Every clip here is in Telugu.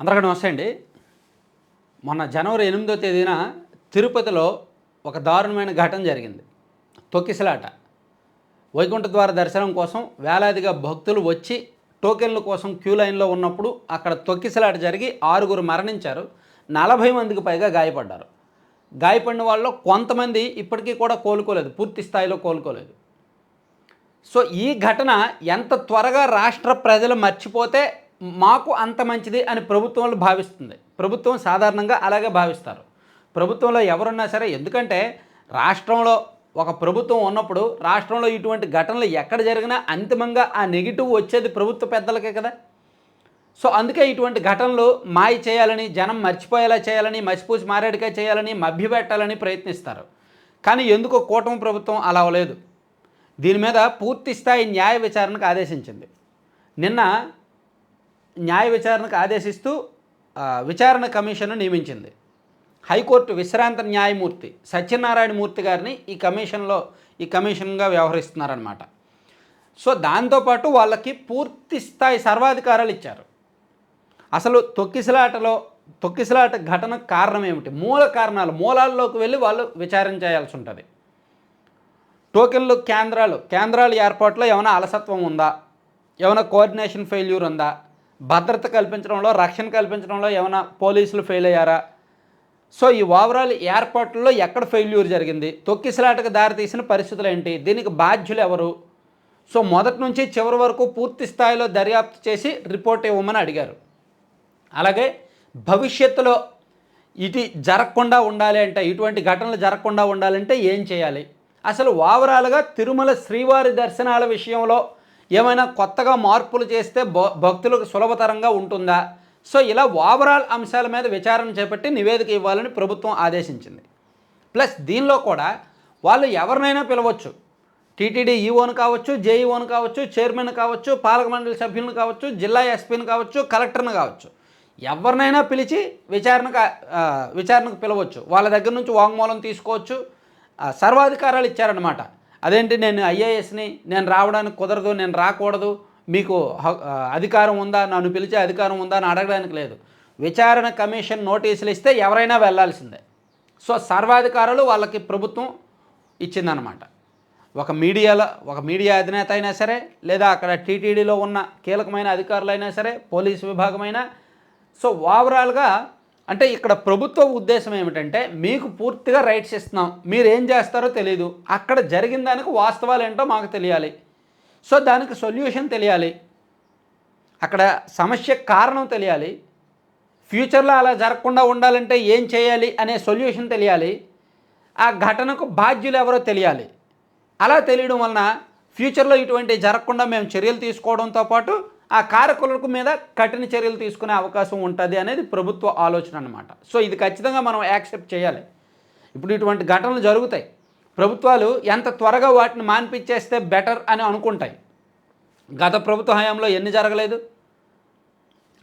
అందరికీ నమస్తే అండి. మొన్న జనవరి ఎనిమిదో తేదీన తిరుపతిలో ఒక దారుణమైన ఘటన జరిగింది. తొక్కిసలాట. వైకుంఠ ద్వార దర్శనం కోసం వేలాదిగా భక్తులు వచ్చి టోకెన్ల కోసం క్యూ లైన్లో ఉన్నప్పుడు అక్కడ తొక్కిసలాట జరిగి ఆరుగురు మరణించారు. నలభై మందికి పైగా గాయపడ్డారు. గాయపడిన వాళ్ళు కొంతమంది ఇప్పటికీ కూడా కోలుకోలేదు. పూర్తి స్థాయిలో కోలుకోలేదు. సో ఈ ఘటన ఎంత త్వరగా రాష్ట్ర ప్రజలు మర్చిపోతే మాకు అంత మంచిది అని ప్రభుత్వంలో భావిస్తుంది. ప్రభుత్వం సాధారణంగా అలాగే భావిస్తారు. ప్రభుత్వంలో ఎవరున్నా సరే ఎందుకంటే రాష్ట్రంలో ఒక ప్రభుత్వం ఉన్నప్పుడు రాష్ట్రంలో ఇటువంటి ఘటనలు ఎక్కడ జరిగినా అంతిమంగా ఆ నెగిటివ్ వచ్చేది ప్రభుత్వ పెద్దలకే కదా. సో అందుకే ఇటువంటి ఘటనలు మాయ చేయాలని జనం మర్చిపోయేలా చేయాలని మసిపూసి మారేడుగా చేయాలని మభ్యపెట్టాలని ప్రయత్నిస్తారు. కానీ ఎందుకో కూటమి ప్రభుత్వం అలా అవలేదు దీని మీద పూర్తి స్థాయి న్యాయ విచారణకు ఆదేశించింది. నిన్న న్యాయ విచారణకు ఆదేశిస్తూ విచారణ కమిషన్ను నియమించింది. హైకోర్టు విశ్రాంత న్యాయమూర్తి సత్యనారాయణ మూర్తి గారిని ఈ కమిషన్లో ఈ కమిషన్గా వ్యవహరిస్తున్నారనమాట సో దాంతోపాటు వాళ్ళకి పూర్తి స్థాయి సర్వాధికారాలు ఇచ్చారు. అసలు తొక్కిసలాటలో తొక్కిసలాట ఘటనకు కారణం ఏమిటి? మూల కారణాలు మూలాల్లోకి వెళ్ళి వాళ్ళు విచారణ చేయాల్సి ఉంటుంది. టోకెన్లు కేంద్రాలు కేంద్రాలు ఏర్పాటులో ఏమైనా అలసత్వం ఉందా? ఏమైనా కోఆర్డినేషన్ ఫెయిల్యూర్ ఉందా? భద్రత కల్పించడంలో రక్షణ కల్పించడంలో ఏమైనా పోలీసులు ఫెయిల్ అయ్యారా? సో ఈ ఓవరాల్ ఏర్పాట్లలో ఎక్కడ ఫెయిల్యూర్ జరిగింది? తొక్కిసలాటకు దారితీసిన పరిస్థితులు ఏంటి? దీనికి బాధ్యులు ఎవరు? సో మొదటి నుంచి చివరి వరకు పూర్తి స్థాయిలో దర్యాప్తు చేసి రిపోర్ట్ ఇవ్వమని అడిగారు. అలాగే భవిష్యత్తులో ఇది జరగకుండా ఉండాలి అంటే ఇటువంటి ఘటనలు జరగకుండా ఉండాలంటే ఏం చేయాలి? అసలు ఓవరాల్గా తిరుమల శ్రీవారి దర్శనాల విషయంలో ఏమైనా కొత్తగా మార్పులు చేస్తే భక్తులకు సులభతరంగా ఉంటుందా? సో ఇలా ఓవరాల్ అంశాల మీద విచారణ చేపట్టి నివేదిక ఇవ్వాలని ప్రభుత్వం ఆదేశించింది. ప్లస్ దీనిలో కూడా వాళ్ళు ఎవరినైనా పిలవచ్చు. టీటీడీ ఈఓను కావచ్చు జేఈఓను కావచ్చు చైర్మన్ కావచ్చు పాలక మండలి సభ్యులను కావచ్చు జిల్లా ఎస్పీని కావచ్చు కలెక్టర్ని కావచ్చు. ఎవరినైనా పిలిచి విచారణకు విచారణకు పిలవచ్చు. వాళ్ళ దగ్గర నుంచి వాంగ్మూలం తీసుకోవచ్చు. సర్వాధికారాలు ఇచ్చారనమాట అదేంటి నేను ఐఏఎస్ని నేను రావడానికి కుదరదు నేను రాకూడదు మీకు అధికారం ఉందా నన్ను పిలిచే అధికారం ఉందా అని అడగడానికి లేదు. విచారణ కమిషన్ నోటీసులు ఇస్తే ఎవరైనా వెళ్ళాల్సిందే. సో సర్వాధికారాలు వాళ్ళకి ప్రభుత్వం ఇచ్చిందనమాట ఒక మీడియాలో ఒక మీడియా అధినేత అయినా సరే లేదా అక్కడ టీటీడీలో ఉన్న కీలకమైన అధికారులైనా సరే పోలీసు విభాగమైనా సో ఓవరాల్గా అంటే ఇక్కడ ప్రభుత్వ ఉద్దేశం ఏమిటంటే మీకు పూర్తిగా రైట్స్ ఇస్తున్నాం. మీరు ఏం చేస్తారో తెలియదు అక్కడ జరిగిన దానికి వాస్తవాలు ఏంటో మాకు తెలియాలి. సో దానికి సొల్యూషన్ తెలియాలి. అక్కడ సమస్య కారణం తెలియాలి. ఫ్యూచర్లో అలా జరగకుండా ఉండాలంటే ఏం చేయాలి అనే సొల్యూషన్ తెలియాలి. ఆ ఘటనకు బాధ్యులు ఎవరో తెలియాలి. అలా తెలియడం వలన ఫ్యూచర్లో ఇటువంటి జరగకుండా మేము చర్యలు తీసుకోవడంతో పాటు ఆ కారకులకు మీద కఠిన చర్యలు తీసుకునే అవకాశం ఉంటుంది అనేది ప్రభుత్వ ఆలోచన అనమాట సో ఇది ఖచ్చితంగా మనం యాక్సెప్ట్ చేయాలి. ఇప్పుడు ఇటువంటి ఘటనలు జరుగుతాయి. ప్రభుత్వాలు ఎంత త్వరగా వాటిని మాన్పించేస్తే బెటర్ అని అనుకుంటాయి. గత ప్రభుత్వ హయాంలో ఎన్ని జరగలేదు?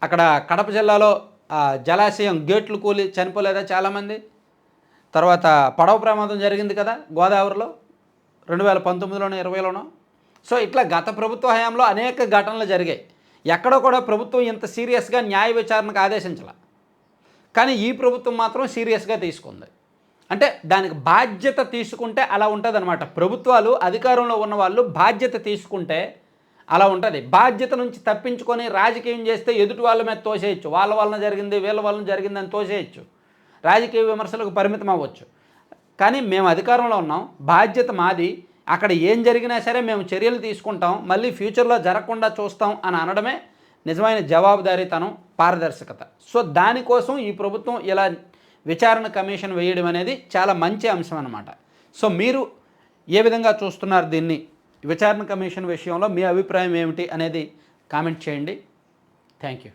అక్కడ కడప జిల్లాలో ఆ, జలాశయం గేట్లు కూలి చనిపోలేదా చాలామంది? తర్వాత పడవ ప్రమాదం జరిగింది కదా గోదావరిలో రెండు వేల పంతొమ్మిదిలోనో ఇరవైలోనో. సో ఇట్లా గత ప్రభుత్వ హయాంలో అనేక ఘటనలు జరిగాయి. ఎక్కడో కూడా ప్రభుత్వం ఇంత సీరియస్గా న్యాయ విచారణకు ఆదేశించాల. కానీ ఈ ప్రభుత్వం మాత్రం సీరియస్గా తీసుకుంది. అంటే దానికి బాధ్యత తీసుకుంటే అలా ఉంటుంది అనమాట ప్రభుత్వాలు అధికారంలో ఉన్న వాళ్ళు బాధ్యత తీసుకుంటే అలా ఉంటుంది. బాధ్యత నుంచి తప్పించుకొని రాజకీయం చేస్తే ఎదుటి వాళ్ళ మీద తోసేయచ్చు. వాళ్ళ వలన జరిగింది వీళ్ళ వలన జరిగిందని తోసేయచ్చు. రాజకీయ విమర్శలకు పరిమితం అవ్వచ్చు. కానీ మేము అధికారంలో ఉన్నాం. బాధ్యత మాది. అక్కడ ఏం జరిగినా సరే మేము చర్యలు తీసుకుంటాం మళ్ళీ ఫ్యూచర్లో జరగకుండా చూస్తాం అని అనడమే నిజమైన జవాబుదారీతనం పారదర్శకత. సో దానికోసం ఈ ప్రభుత్వం ఇలా విచారణ కమిషన్ వేయడం అనేది చాలా మంచి అంశం అన్నమాట. సో మీరు ఏ విధంగా చూస్తున్నారు దీన్ని? విచారణ కమిషన్ విషయంలో మీ అభిప్రాయం ఏమిటి అనేది కామెంట్ చేయండి. Thank you.